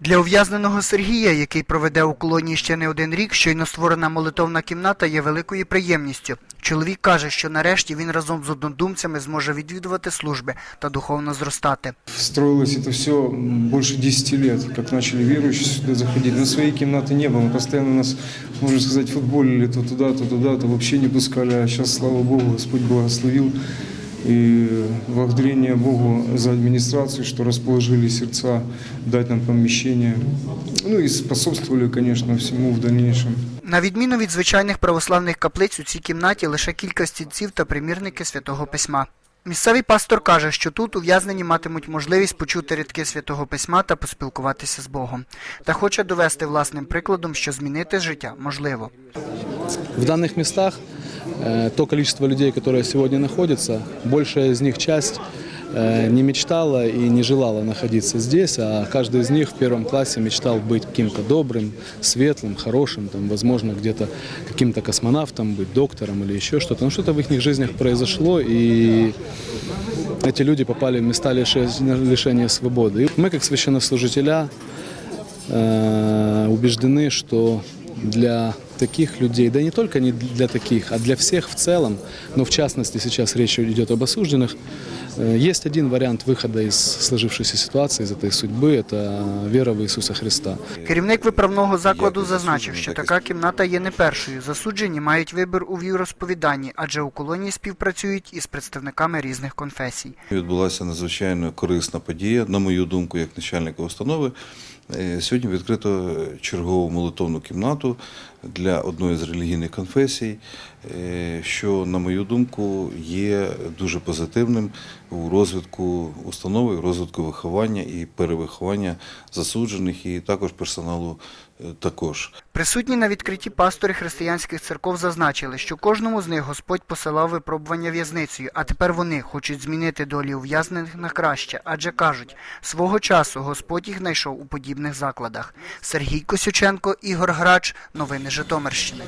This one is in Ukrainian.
Для ув'язненого Сергія, який проведе у колонії ще не один рік, щойно створена молитовна кімната є великою приємністю. Чоловік каже, що нарешті він разом з однодумцями зможе відвідувати служби та духовно зростати. Строилось это все больше 10 лет, как начали верующие сюда заходить. На своей комнаты не было. Мы постоянно нас, можно сказать, футболили то туда, то туда, то вообще не пускали. А сейчас, слава Богу, Господь благословил. И благодарение Богу за администрацию, что расположили сердца дать нам помещение. Ну и способствовали, конечно, всему в дальнейшем. На відміну від звичайних православних каплиць, у цій кімнаті лише кілька стільців та примірники святого письма. Місцевий пастор каже, що тут ув'язнені матимуть можливість почути рядки святого письма та поспілкуватися з Богом. Та хоче довести власним прикладом, що змінити життя можливо. В данных местах э, то количество людей, которые сегодня находятся, большая из них часть э, не мечтала и не желала находиться здесь, а каждый из них в первом классе мечтал быть каким-то добрым, светлым, хорошим, там, возможно, где-то каким-то космонавтом, быть доктором или еще что-то. Но что-то в их жизнях произошло, и эти люди попали в места лише- лишения свободы. И мы, как священнослужителя, э, убеждены, что для таких людей, да не только не для таких, а для всех в целом, но в частности сейчас речь идет об осужденных, э, есть один вариант выхода из сложившейся ситуации, из этой судьбы, это вера в Иисуса Христа. Керівник виправного закладу зазначив, що така кімната є не першою. Засуджені мають вибір у віросповіданні, адже у колонії співпрацюють із представниками різних конфесій. Відбулася надзвичайно корисна подія, на мою думку, як начальника установи. Е, Сьогодні відкрито чергову молитовну кімнату для одної з релігійних конфесій, е, що, на мою думку, є дуже позитивним у розвитку установи, розвитку виховання і перевиховання засуджених, і також персоналу також. Присутні на відкритті пастори християнських церков зазначили, що кожному з них Господь посилав випробування в'язницею, а тепер вони хочуть змінити долі ув'язнених на краще, адже кажуть, свого часу Господь їх знайшов у подібних закладах. Сергій Косюченко, Ігор Грач, новини Житомирщини.